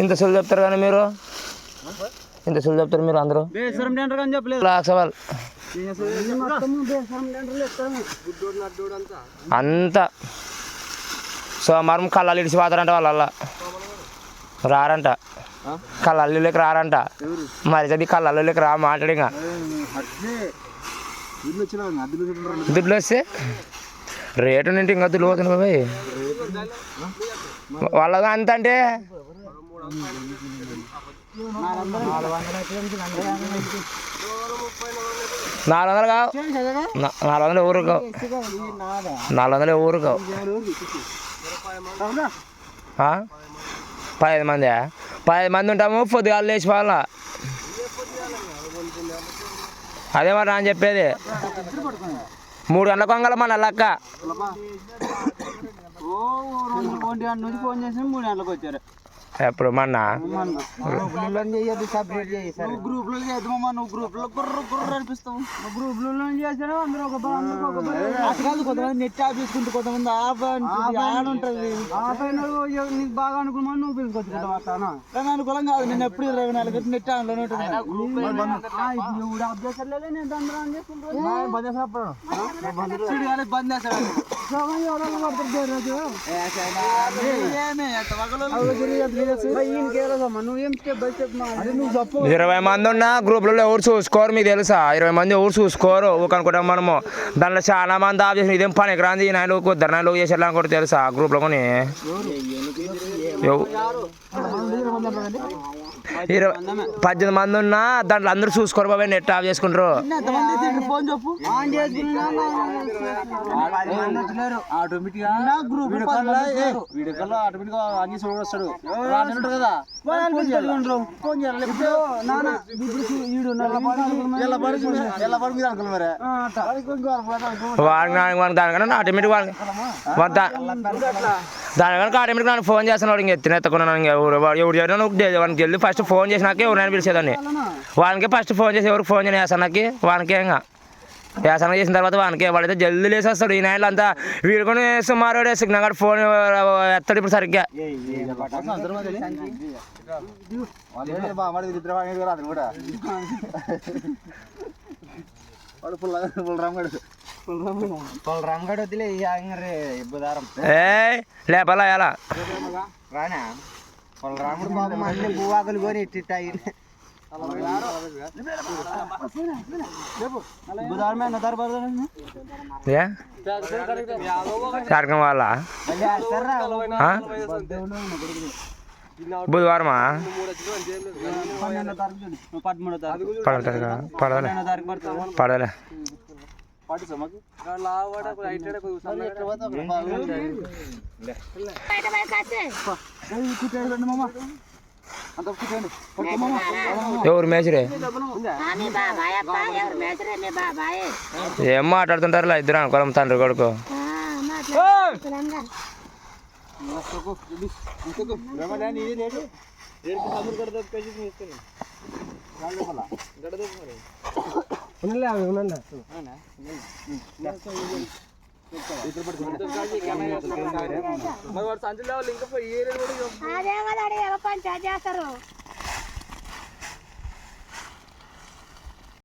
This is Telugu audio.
ఇంత సులు చెప్తారు కానీ మీరు? ఇంత సులు చెప్తారు మీరు అందరూ? ఎత్తాము అంతా. సోమవారం కళ్ళాలు ఇడిచి పోతారంట వాళ్ళ రారంట. కళ్ళల్లోకి రారంట. మరి చదివి కళ్ళల్లోకి రా మాట్లాడి దుడ్లు వస్తే? రేటు నుండి ఇంకా దుడ్లు పోతుంది బాబాయ్. వాళ్ళగా అంత అంటే నాలుగు వందలు కావు. నాలుగు వందలు ఎవరు కావు. నాలుగు వందలు ఎవరు కావు. పదిహేను మంది? పదిహేను మంది ఉంటాము పొద్దుగాల లేచి వాళ్ళ అదే మరి అని చెప్పేది. మూడు గంటల కొంగల మన లక్క. ఓ రెండు ఒంటి గంట నుంచి ఫోన్ చేసి మూడు గంటలకు వచ్చారు. ఎప్పుడు మొన్న గ్రూప్లలో చేద్దామమ్మా నువ్వు గ్రూప్ గుర్ర గుర్ర అనిపిస్తావు చేసాడు అందరూ ఒక బా- కొంతమంది నెట్ ఆఫ్ కొంతమంది ఆఫ్ నీకు బాగా అనుకున్నా నువ్వు పిలుచుకొచ్చుకుంటావు అనుకూలం కాదు నేను ఎప్పుడు ఇరవై నాలుగు గంటలు నెట్ ఆన్ ఉంటుంది నేను బంద్ చేస్తాడు ఏమే అంత వగలు ఇరవై మంది ఉన్నా గ్రూప్లలో ఎవరు చూసుకోరు మీకు తెలుసా? ఇరవై మంది ఎవరు చూసుకోరు. ఊక అనుకుంటాం మనము. దాంట్లో చాలా మంది ఆఫ్ చేసిన ఇదేం పనికి రాంది నాయన ఇద్దరు నాయన చేసేలా కూడా తెలుసా గ్రూప్లో కొని? ఎవ- ఇరవై పద్దెనిమిది మంది ఉన్నా దాంట్లో అందరూ చూసుకోరు బాబాయ్ నెట్ ఆఫ్ చేసుకుంటారు. ఫోన్ చెప్పు ఆటోమేటిక్ గ్రూప్ ఆటోమేటిక్ అన్ని చూడ వస్తాడు రాడు కదా ఫోన్ చేయాలి? వాడికి నాకు వాడికి దానికన్నా ఆటోమేటిక్ వాడికి. వాడి దా- దానికన్నా ఆటోమేటిక్ నన్ను ఫోన్ చేస్తున్నాడు ఇంక ఎత్తిన ఎత్తకున్నాను ఇంక ఎవరు వాడు ఎవరు చేయడం నువ్వు వానికి వెళ్ళి ఫస్ట్ ఫోన్ చేసినాకే ఎవరైనా పిలిచేదాన్ని. వానికి ఫస్ట్ ఫోన్ చేసి ఎవరికి ఫోన్ చేయను వేసన్నకి వానికే ఇంకా వేసన చేసిన తర్వాత వానికే వాడైతే జల్దీ లేసేస్తాడు ఈ నైట్లు అంతా వీడుకొని సుమారు సిగ్నల్ కాడ ఫోన్ ఎత్తాడు ఇప్పుడు సరిగ్గా వాడు పుల్ల పుల్లరామగడు పుల్లరామగడు వదిలే రే బుధారం ఏ లేపాలా ఎలా రానా పుల్లరాముడు బాబు అన్ని భూవాకులు కొని ఇట్టిట్టాయి బుధారం మీద తర్వాత ఏ కార్యక్రమం వాళ్ళ ఆ? బుధవారమా? పన్నెండో తారీఖు పదమూడో తారీఖు పడతారు కదా పడవలే. పన్నెండో తారీఖు పడుతుంది పడవలే అంత ఎవరు మేసిరే ఏం మాట్లాడుతుంటారు ఇద్దరు అనుకోవడం తండ్రి కొడుకు. మాట్లాడుతున్నాగా అదే కదా అడిగి ఎలా పంచాయతీ చేస్తారు?